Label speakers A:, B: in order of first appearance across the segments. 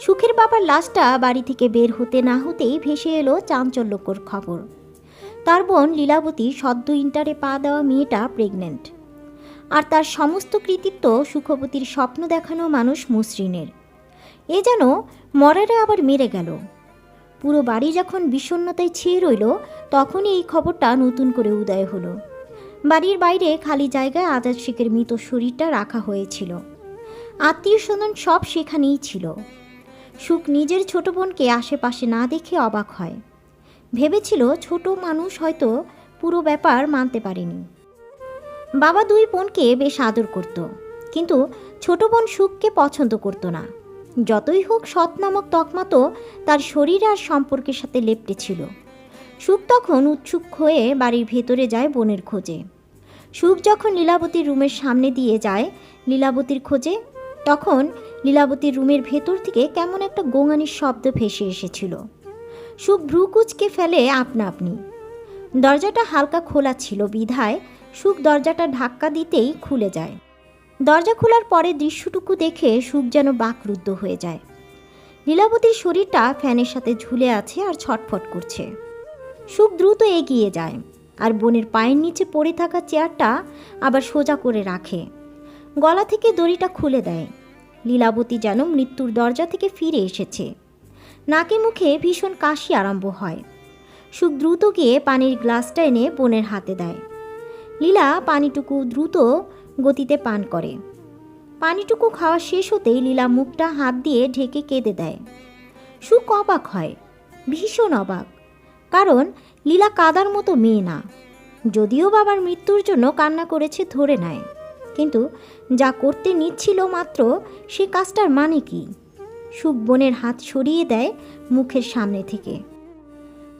A: সুখের বাবার লাশটা বাড়ি থেকে বের হতে না হতেই ভেসে এলো চাঞ্চল্যকর খবর। তার বোন লীলাবতী সদ্য ইন্টারে পা দেওয়া মেয়েটা প্রেগনেন্ট আর তার সমস্ত কৃতিত্ব সুখবতীর স্বপ্ন দেখানো মানুষ মসৃণের। এ যেন মরারে আবার মেরে গেল। পুরো বাড়ি যখন বিষণ্ণতায় ছেয়ে রইল, তখনই এই খবরটা নতুন করে উদয় হলো। বাড়ির বাইরে খালি জায়গায় আজাদ শেখের মৃত শরীরটা রাখা হয়েছিল। আত্মীয় স্বজন সব সেখানেই ছিল। সুখ নিজের ছোট বোনকে আশেপাশে না দেখে অবাক হয়। ভেবেছিল ছোট মানুষ হয়তো পুরো ব্যাপার মানতে পারেনি। বাবা দুই বোনকে বেশ আদর করত, কিন্তু ছোট বোন সুখকে পছন্দ করতো না। যতই হোক সৎ নামক তকমা তো তার শরীর আর সম্পর্কের সাথে লেপ্টে ছিল। সুখ তখন উৎসুক হয়ে বাড়ির ভেতরে যায় বোনের খোঁজে। সুখ যখন লীলাবতীর রুমের সামনে দিয়ে যায় লীলাবতীর খোঁজে, তখন লীলাবতীর রুমের ভেতর থেকে কেমন একটা গোঙানির শব্দ ভেসে এসেছিল। সুখ ভ্রুকুচকে ফেলে আপনা আপনি। দরজাটা হালকা খোলা ছিল বিধায় সুখ দরজাটা ধাক্কা দিতেই খুলে যায়। দরজা খোলার পরে দৃশ্যটুকু দেখে সুখ যেন বাকরুদ্ধ হয়ে যায়। লীলাবতীর শরীরটা ফ্যানের সাথে ঝুলে আছে আর ছটফট করছে। সুখ দ্রুত এগিয়ে যায় আর বোনের পায়ের নিচে পড়ে থাকা চেয়ারটা আবার সোজা করে রাখে। গলা থেকে দড়িটা খুলে দেয়। লীলাবতী যেন মৃত্যুর দরজা থেকে ফিরে এসেছে। নাকে মুখে ভীষণ কাশি আরম্ভ হয়। সুখ দ্রুত গিয়ে পানির গ্লাসটা এনে বোনের হাতে দেয়। লীলা পানিটুকু দ্রুত গতিতে পান করে। পানিটুকু খাওয়া শেষ হতেই লীলা মুখটা হাত দিয়ে ঢেকে কেঁদে দেয়। সুখ অবাক হয়, ভীষণ অবাক, কারণ লীলা কাদার মতো মেয়ে না, যদিও বাবার মৃত্যুর জন্য কান্না করেছে ধরে নেয়। কিন্তু যা করতে নিচ্ছিল মাত্র সে কাজটার মানে কি? সুখ বোনের হাত সরিয়ে দেয় মুখের সামনে থেকে।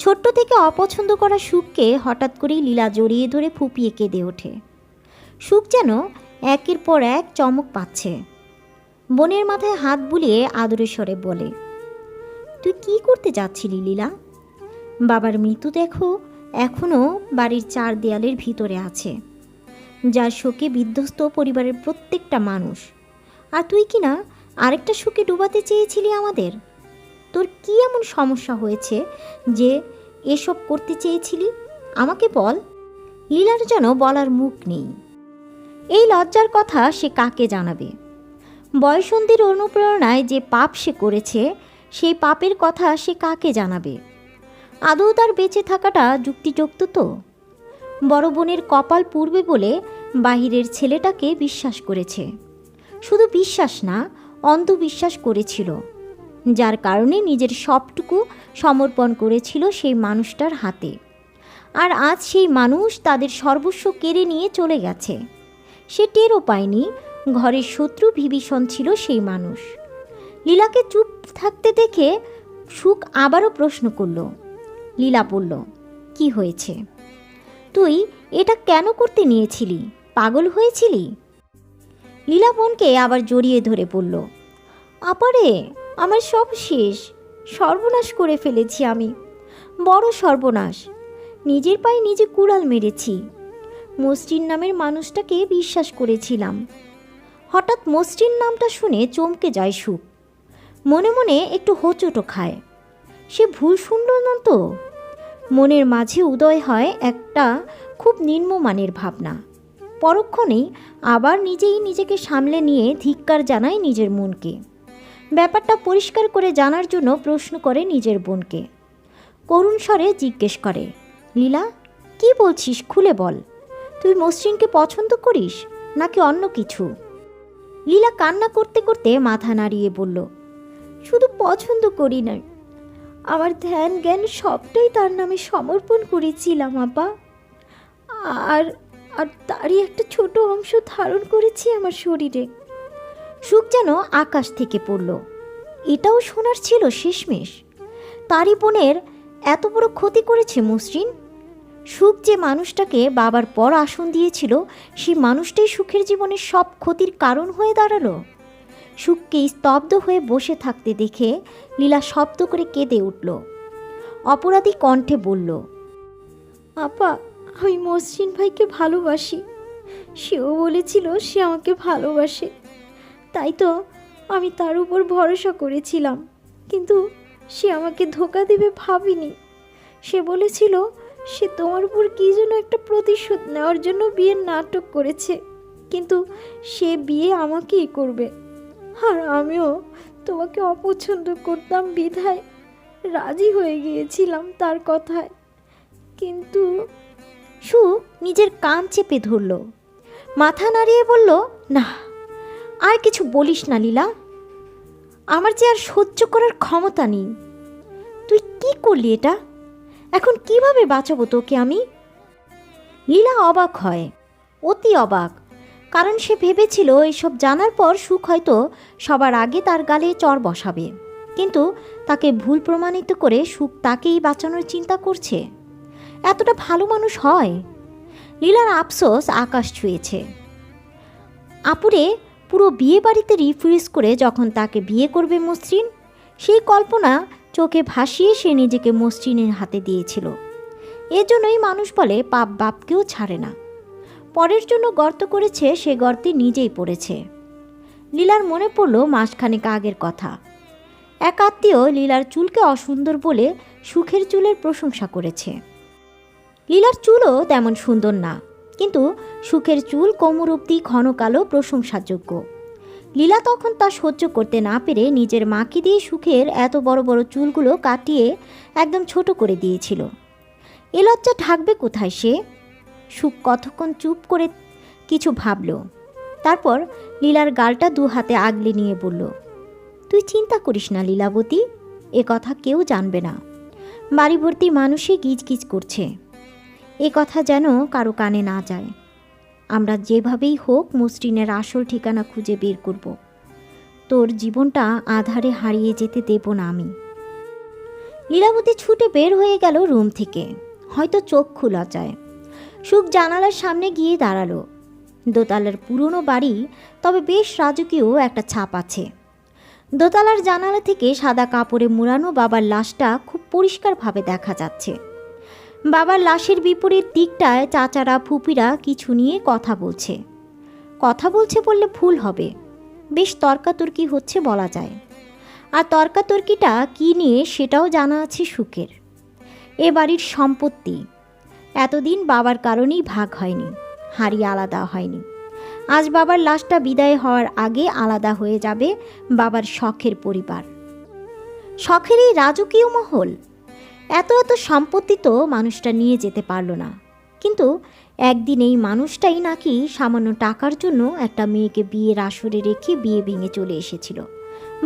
A: ছোট্ট থেকে অপছন্দ করা সুখকে হঠাৎ করেই লীলা জড়িয়ে ধরে ফুপিয়ে কেঁদে ওঠে। সুখ যেন একের পর এক চমক পাচ্ছে। বোনের মাথায় হাত বুলিয়ে আদরের স্বরে বলে, তুই কি করতে যাচ্ছিলি লীলা? বাবার মৃত্যু দেখো এখনও বাড়ির চার দেয়ালের ভিতরে আছে। যার শোকে বিধ্বস্ত পরিবারের প্রত্যেকটা মানুষ। আর তুই কি না আরেকটা শোকে ডুবাতে চেয়েছিলি আমাদের? তোর কি এমন সমস্যা হয়েছে যে এসব করতে চেয়েছিলি? আমাকে বল। লীলার যেন বলার মুখ নেই। এই লজ্জার কথা সে কাকে জানাবে? বয়সন্ধির অনুপ্রেরণায় যে পাপ সে করেছে, সেই পাপের কথা সে কাকে জানাবে? আদৌ তার বেঁচে থাকাটা যুক্তিযুক্ত তো? বড় বোনের কপাল পূর্বে বলে বাহিরের ছেলেটাকে বিশ্বাস করেছে। শুধু বিশ্বাস না, অন্ধবিশ্বাস করেছিল। যার কারণে নিজের সবটুকু সমর্পণ করেছিল সেই মানুষটার হাতে। আর আজ সেই মানুষ তাদের সর্বস্ব কেড়ে নিয়ে চলে গেছে। সে টেরও পায়নি, ঘরের শত্রু বিভীষণ ছিল সেই মানুষ। লীলাকে চুপ থাকতে দেখে সুখ আবারও প্রশ্ন করল। লীলা বলল, কি হয়েছে? তুই এটা কেন করতে নিয়েছিলি? পাগল হয়েছিলি? লীলা বোনকে আবার জড়িয়ে ধরে পড়ল আপারে, আমার সব শেষ। সর্বনাশ করে ফেলেছি আমি। বড় সর্বনাশ। নিজের পায়ে নিজে কুড়াল মেরেছি। মসৃণ নামের মানুষটাকে বিশ্বাস করেছিলাম। হঠাৎ মসৃণ নামটা শুনে চমকে যায় সুখ। মনে মনে একটু হোঁচটো খায়। সে ভুল শুনল না তো? মনের মাঝে উদয় হয় একটা খুব নিম্নমানের ভাবনা। পরক্ষণেই আবার নিজেই নিজেকে সামলে নিয়ে ধিক্কার জানায় নিজের মনকে। ব্যাপারটা পরিষ্কার করে জানার জন্য প্রশ্ন করে নিজের বোনকে। করুণ স্বরে জিজ্ঞেস করে, লীলা, কি বলছিস? খুলে বল। তুই মসৃণকে পছন্দ করিস নাকি অন্য কিছু? লীলা কান্না করতে করতে মাথা নাড়িয়ে বলল, শুধু পছন্দ করি না আমার ধ্যান জ্ঞান সবটাই তার নামে সমর্পণ করেছিলাম আপা আর আর তারই একটা ছোট অংশ ধারণ করেছি আমার শরীরে। সুখ যেন আকাশ থেকে পড়ল। এটাও শোনার ছিল শেষমেশ। তারই বোনের এত বড় ক্ষতি করেছে মসৃণ? সুখ যে মানুষটাকে বাবার পর আসন দিয়েছিল সেই মানুষটাই সুখের জীবনের সব ক্ষতির কারণ হয়ে দাঁড়াল। সুখকে স্তব্ধ হয়ে বসে থাকতে দেখে লীলা শব্দ করে কেঁদে উঠল। অপরাধী কণ্ঠে বলল, আপা, আমি মসৃণ ভাইকে ভালোবাসি। সেও বলেছিল সে আমাকে ভালোবাসে। তাই তো আমি তার উপর ভরসা করেছিলাম। কিন্তু সে আমাকে ধোকা দেবে ভাবিনি। সে বলেছিল সে তোমার উপর কী যেন একটা প্রতিশোধ নেওয়ার জন্য বিয়ের নাটক করেছে। কিন্তু সে বিয়ে আমাকেই করবে। আর আমিও তোমাকে অপছন্দ করতাম বিধায়। রাজি হয়ে গিয়েছিলাম তার কথায়। কিন্তু সু নিজের কান চেপে ধরল। মাথা নাড়িয়ে বলল, না, আর কিছু বলিস না লীলা। আমার যে আর সহ্য করার ক্ষমতা নেই। তুই কি করলি এটা? এখন কীভাবে বাঁচাবো তোকে আমি? লীলা অবাক হয়, অতি অবাক। কারণ সে ভেবেছিল এসব জানার পর সুখ হয়তো সবার আগে তার গালে চর বসাবে। কিন্তু তাকে ভুল প্রমাণিত করে সুখ তাকেই বাঁচানোর চিন্তা করছে। এতটা ভালো মানুষ হয়। লীলার আফসোস আকাশ ছুঁয়েছে। আপুরে পুরো বিয়ে বাড়িতে রিফ্রিজ করে যখন তাকে বিয়ে করবে মসৃণ, সেই কল্পনা চোখে ভাসিয়ে সে নিজেকে মসৃণের হাতে দিয়েছিল। এজন্যই মানুষ বলে পাপ বাপকেও ছাড়ে না। পরের জন্য গর্ত করেছে, সে গর্তে নিজেই পড়েছে। লীলার মনে পড়ল মাসখানেক আগের কথা। এক আত্মীয় লীলার চুলকে অসুন্দর বলে সুখের চুলের প্রশংসা করেছে। লীলার চুলও তেমন সুন্দর না, কিন্তু সুখের চুল কোমর অব্দি ঘন কালো প্রশংসাযোগ্য। লীলা তখন তা সহ্য করতে না পেরে নিজের মাকে দিয়ে সুখের এত বড় বড় চুলগুলো কাটিয়ে একদম ছোট করে দিয়েছিল। এ লজ্জা ঢাকবে কোথায় সে? সুখ কতক্ষণ চুপ করে কিছু ভাবল। তারপর লীলার গালটা দু হাতে আগলে নিয়ে বলল, তুই চিন্তা করিস না লীলাবতী, এ কথা কেউ জানবে না। বাড়ি ভর্তি মানুষই গিজ গিজ করছে। এ কথা যেন কারও কানে না যায়। আমরা যেভাবেই হোক মসৃণের আসল ঠিকানা খুঁজে বের করব। তোর জীবনটা আধারে হারিয়ে যেতে দেব না আমি। লীলাবতী ছুটে বের হয়ে গেল রুম থেকে। হয়তো চোখ খোলা যায়। সুখ জানালার সামনে গিয়ে দাঁড়াল। দোতলার পুরনো বাড়ি, তবে বেশ রাজকীয় একটা ছাপ আছে। দোতলার জানালা থেকে সাদা কাপড়ে মুড়ানো বাবার লাশটা খুব পরিষ্কারভাবে দেখা যাচ্ছে। বাবার লাশের বিপরীত দিকটায় চাচারা, ফুপিরা কিছু নিয়ে কথা বলছে। কথা বলছে বললে ভুল হবে। বেশ তর্কাতর্কি হচ্ছে বলা যায়। আর তর্কাতর্কিটা কী নিয়ে সেটাও জানা আছে সুখের। এ বাড়ির সম্পত্তি। এতদিন বাবার কারণেই ভাগ হয়নি হারিয়ে আলাদা হয়নি। আজ বাবার লাশটা বিদায় হওয়ার আগে আলাদা হয়ে যাবে বাবার শখের পরিবার। শখের এই রাজকীয় মহল? এত এত সম্পত্তি তো মানুষটা নিয়ে যেতে পারল না। কিন্তু একদিন এই মানুষটাই নাকি সামান্য টাকার জন্য একটা মেয়েকে বিয়ের আসরে রেখে বিয়ে ভেঙে চলে এসেছিল।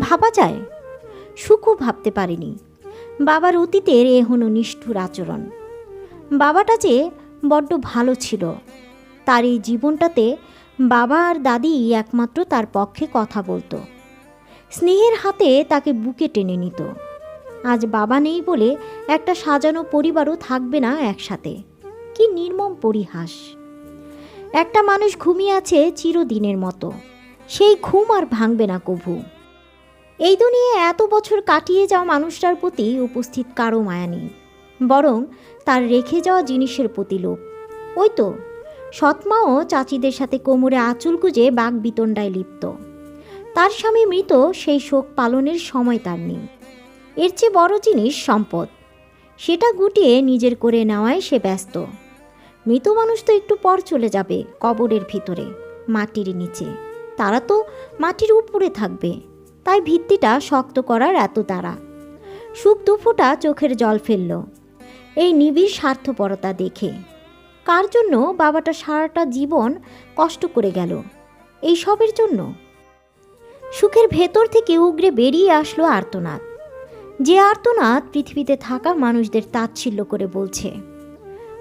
A: ভাবা যায়? সুখও ভাবতে পারেনি। বাবার অতীতের এ হলো নিষ্ঠুর আচরণ। বাবাটা যে বড্ড ভালো ছিল। তার এই জীবনটাতে বাবা আর দাদি একমাত্র তার পক্ষে কথা বলতো। স্নেহের হাতে তাকে বুকে টেনে নিত। আজ বাবা নেই বলে একটা সাজানো পরিবারও থাকবে না একসাথে। কি নির্মম পরিহাস। একটা মানুষ ঘুমিয়ে আছে চিরদিনের মতো। সেই ঘুম আর ভাঙবে না কভু। এই দুনিয়ায় এত বছর কাটিয়ে যাওয়া মানুষটার প্রতি উপস্থিত কারও মায়া নেই। বরং তার রেখে যাওয়া জিনিসের প্রতি লোভ। ওই তো সৎমাও চাচিদের সাথে কোমরে আঁচল গুজে বাঘ বিতণ্ডায় লিপ্ত। তার স্বামী মৃত, সেই শোক পালনের সময় তার নেই। এর চেয়ে বড় জিনিস সম্পদ। সেটা গুটিয়ে নিজের করে নেওয়ায় সে ব্যস্ত। মৃত মানুষ তো একটু পর চলে যাবে কবরের ভিতরে, মাটির নিচে। তারা তো মাটির উপরে থাকবে, তাই ভিত্তিটা শক্ত করার এত তারা সুখ দুফোটা চোখের জল ফেলল। এই নিবিড় স্বার্থপরতা দেখে। কার জন্য বাবাটা সারাটা জীবন কষ্ট করে গেল? এই সবের জন্য? সুখের ভেতর থেকে উগরে বেরিয়ে আসলো আর্তনাদ। যে আর্তনাদ পৃথিবীতে থাকা মানুষদের তাচ্ছিল্য করে বলছে,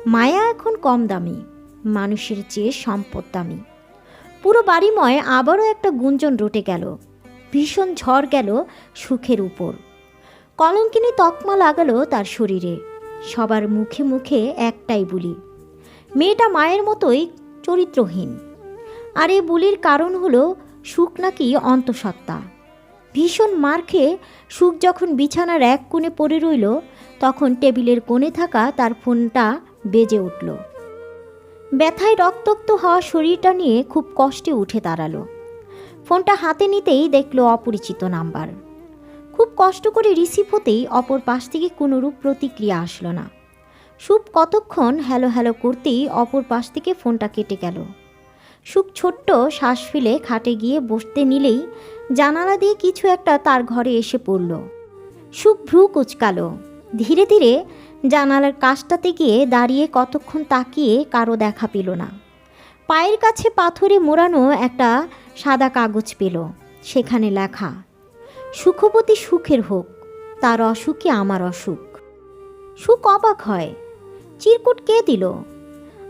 A: মায়া এখন কম দামি, মানুষের চেয়ে সম্পদ দামি। পুরো বাড়িময় আবারও একটা গুঞ্জন রটে গেল, ভীষণ ঝড় গেল সুখের উপর। কলঙ্কিনী তকমা লাগালো তার শরীরে। সবার মুখে মুখে একটাই বুলি। মেয়েটা মায়ের মতোই চরিত্রহীন। আর এ বুলির কারণ হলো সুখ নাকি অন্তঃসত্ত্বা। ভীষণ মার খেয়ে সুখ যখন বিছানার এক কোণে পড়ে রইল, তখন টেবিলের কোণে থাকা তার ফোনটা বেজে উঠল। ব্যথায় রক্তাক্ত হওয়া শরীরটা নিয়ে খুব কষ্টে উঠে দাঁড়াল। ফোনটা হাতে নিতেই দেখল অপরিচিত নাম্বার। খুব কষ্ট করে রিসিভ হতেই অপর পাশ থেকে কোনোরূপ প্রতিক্রিয়া আসলো না। সুপ কতক্ষণ হ্যালো হ্যালো করতেই অপর পাশ থেকে ফোনটা কেটে গেল। সুপ ছোট্ট শ্বাস ফেলে খাটে গিয়ে বসতে নিলেই জানালা দিয়ে কিছু একটা তার ঘরে এসে পড়ল। সুপ ভ্রু কুচকালো। ধীরে ধীরে জানালার কাজটাতে গিয়ে দাঁড়িয়ে কতক্ষণ তাকিয়ে কারও দেখা পেল না। পায়ের কাছে পাথরে মোড়ানো একটা সাদা কাগজ পেল। সেখানে লেখা সুখপতি সুখের হোক, তার অসুখে আমার অসুখ। সুখ অবাক হয়, চিরকুট কে দিল?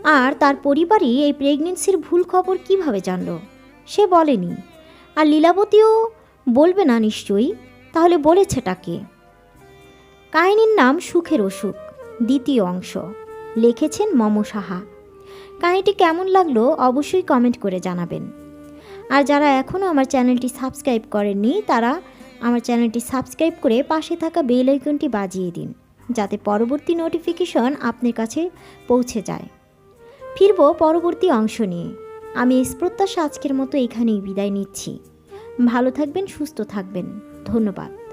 A: আর তার পরিবারই এই প্রেগনেন্সির ভুল খবর কীভাবে জানল? সে বলেনি। আর লীলাবতীও বলবে না নিশ্চয়ই, তাহলে বলেছে কে? কাহিনীর নাম সুখের অসুখ, দ্বিতীয় অংশ। লিখেছেন মম সাহা। কাহিনীটি কেমন লাগল অবশ্যই কমেন্ট করে জানাবেন। আর যারা এখনও আমার চ্যানেলটি সাবস্ক্রাইব করেননি, তারা আমার চ্যানেলটি সাবস্ক্রাইব করে পাশে থাকা বেল আইকনটি বাজিয়ে দিন, যাতে পরবর্তী নোটিফিকেশন আপনার কাছে পৌঁছে যায়। ফিরব পরবর্তী অংশ নিয়ে। আমি এই প্রত্যাশা আজকের মতো এখানেই বিদায় নিচ্ছি। ভালো থাকবেন, সুস্থ থাকবেন। ধন্যবাদ।